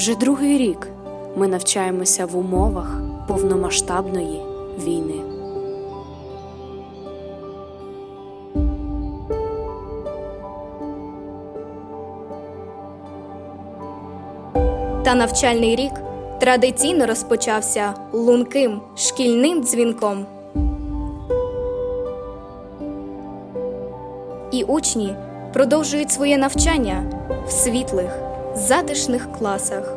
Вже другий рік ми навчаємося в умовах повномасштабної війни. Та навчальний рік традиційно розпочався лунким шкільним дзвінком. І учні продовжують своє навчання в світлих, затишних класах.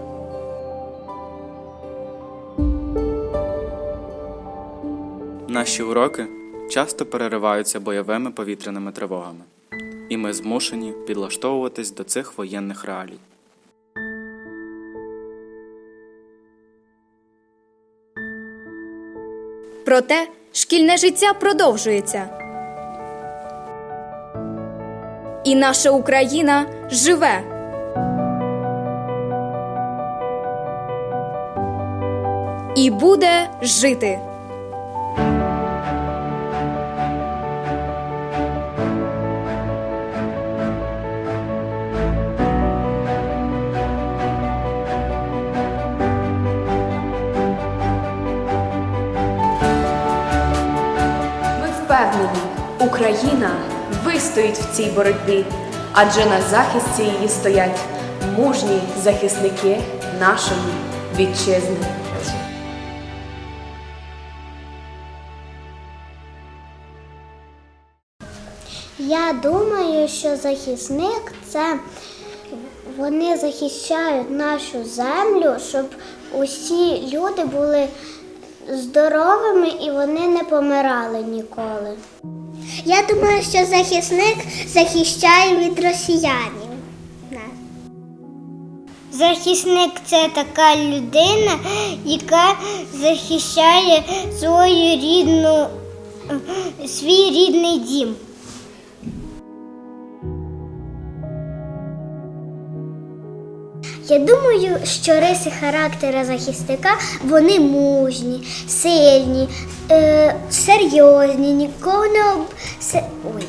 Наші уроки часто перериваються бойовими повітряними тривогами, і ми змушені підлаштовуватись до цих воєнних реалій. Проте шкільне життя продовжується. І наша Україна живе. І буде жити. Ми впевнені, Україна вистоїть в цій боротьбі, адже на захисті її стоять мужні захисники нашої вітчизни. Я думаю, що захисник це вони захищають нашу землю, щоб усі люди були здоровими і вони не помирали ніколи. Я думаю, що захисник захищає від росіянів. Захисник це така людина, яка захищає свою рідну, свій рідний дім. Я думаю, що риси характера захисника вони мужні, сильні, е, серйозні, нікого не об... се- Ой,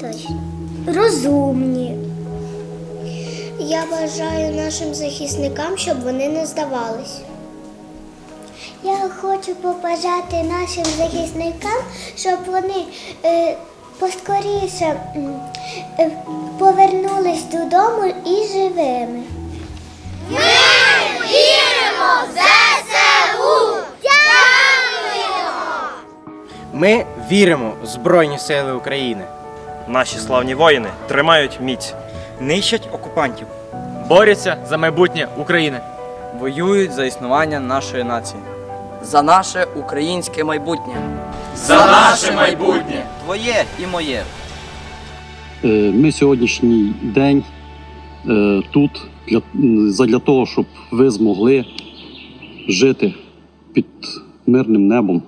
точно. розумні. Я бажаю нашим захисникам, щоб вони не здавались. Я хочу побажати нашим захисникам, щоб вони е, поскоріше е, повернулись додому і живими. Ми віримо в Збройні Сили України. Наші славні воїни тримають міць. Нищать окупантів. борються за майбутнє України. воюють за існування нашої нації. за наше українське майбутнє. За наше майбутнє! Твоє і моє. Е, Ми сьогоднішній день тут для, задля того, щоб ви змогли жити під мирним небом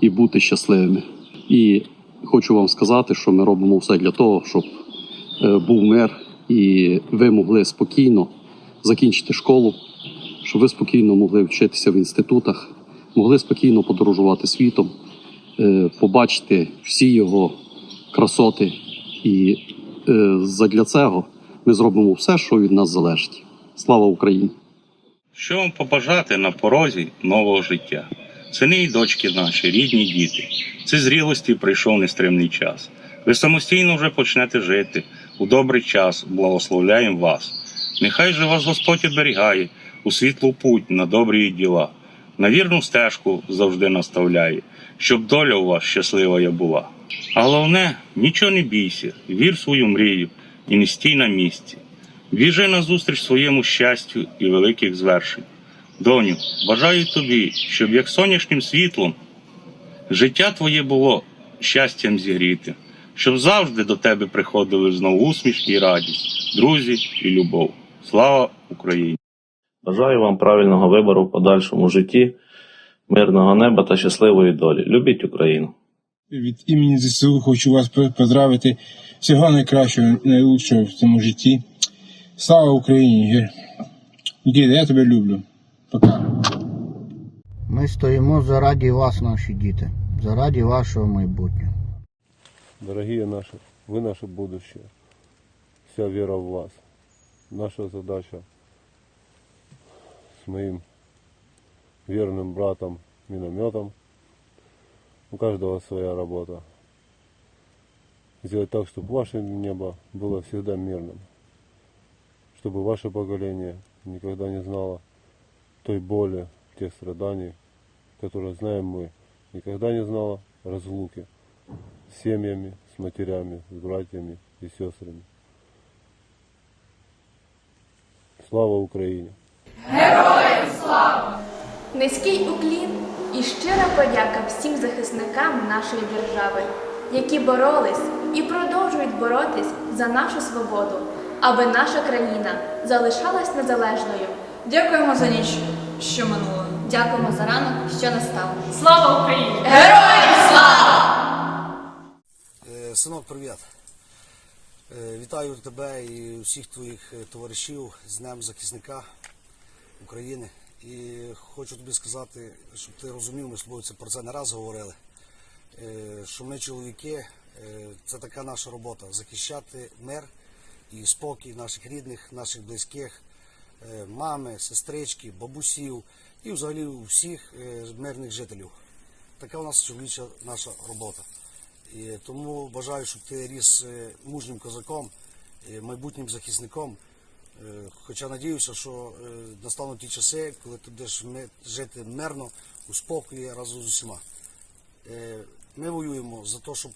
і бути щасливими. І хочу вам сказати, що ми робимо все для того, щоб е, був мир, і ви могли спокійно закінчити школу, щоб ви спокійно могли вчитися в інститутах, могли спокійно подорожувати світом, е, побачити всі його красоти. І е, задля цього ми зробимо все, що від нас залежить. Слава Україні! Що вам побажати на порозі нового життя? Сини і дочки наші, рідні діти. Це зрілості прийшов нестримний час. Ви самостійно вже почнете жити. У добрий час благословляємо вас. Нехай же вас Господь оберігає у світлу путь на добрі діла. На вірну стежку завжди наставляє, щоб доля у вас щаслива була. А головне, нічого не бійся, вір свою мрію і не стій на місці. Біжи назустріч своєму щастю і великих звершень. Доню, бажаю тобі, щоб як сонячним світлом життя твоє було щастям зігріти, щоб завжди до тебе приходили знову усмішки і радість, друзі і любов. Слава Україні! Бажаю вам правильного вибору в подальшому житті, мирного неба та щасливої долі. Любіть Україну! Від імені ЗСУ хочу вас поздравити. Всього найкращого, найлучшого в цьому житті. Слава Україні! Гір. Діда, я тебе люблю. Пока. Ми стоїмо заради вас, наші діти, заради вашого майбутнього. Дорогие наши, вы наше будущее. Вся вера в вас. Наша задача с моим верным братом минометом. У каждого своя работа. Сделать так, чтобы ваше небо было всегда мирным. Чтобы ваше поколение никогда не знало той боли, тех страданий, которые знаем мы. Никогда не знало разлуки с семьями, с матерями, с братьями и сестрами. Слава Україні! Низький уклін і щира подяка всім захисникам нашої держави, які боролись і продовжують боротись за нашу свободу, аби наша країна залишалась незалежною. Дякуємо за ніч, що минула. Дякуємо за ранок, що настав. Слава Україні! Героям слава! Е, Синок, привіт. Е, Вітаю тебе і всіх твоїх е, товаришів з Днем захисника України. І хочу тобі сказати, щоб ти розумів, ми з тобою про це не раз говорили. е, Що ми, чоловіки, е, це така наша робота захищати мир і спокій наших рідних, наших близьких, е, мами, сестрички, бабусів і взагалі всіх мирних жителів. Така у нас чоловіча наша робота. І тому бажаю, щоб ти ріс мужнім козаком, майбутнім захисником. Е, Хоча надіюся, що е, настануть ті часи, коли ти будеш жити мирно, у спокої разом з усіма. Е, Ми воюємо за те, щоб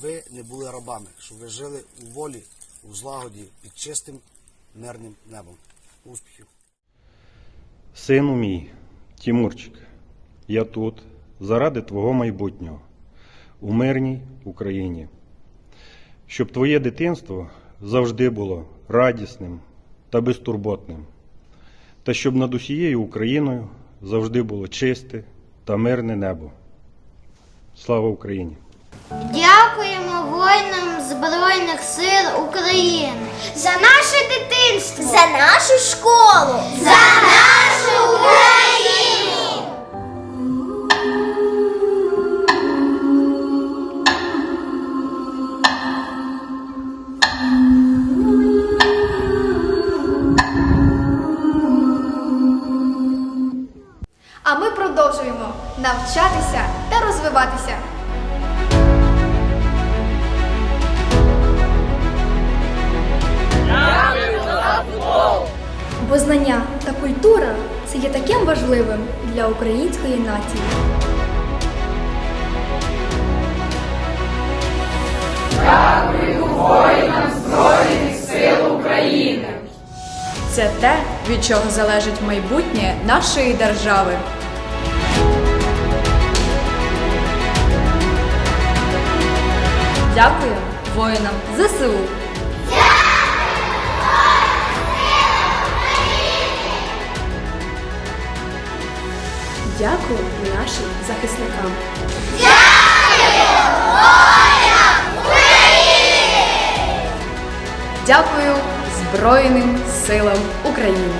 ви не були рабами, щоб ви жили у волі, у злагоді під чистим мирним небом. Успіхів! Сину мій, Тімурчик, я тут заради твого майбутнього у мирній Україні, щоб твоє дитинство завжди було радісним та безтурботним, та щоб над усією Україною завжди було чисте та мирне небо. Слава Україні! Дякуємо воїнам Збройних сил України за наше дитинство, за нашу школу, за нашу Україну. Навчатися та розвиватися. Бо знання та культура це є таким важливим для української нації. Дякую воїнам Збройних сил України. Це те, від чого залежить майбутнє нашої держави. Дякую воїнам ЗСУ. Дякую нашим захисникам. Дякую Збройним силам України.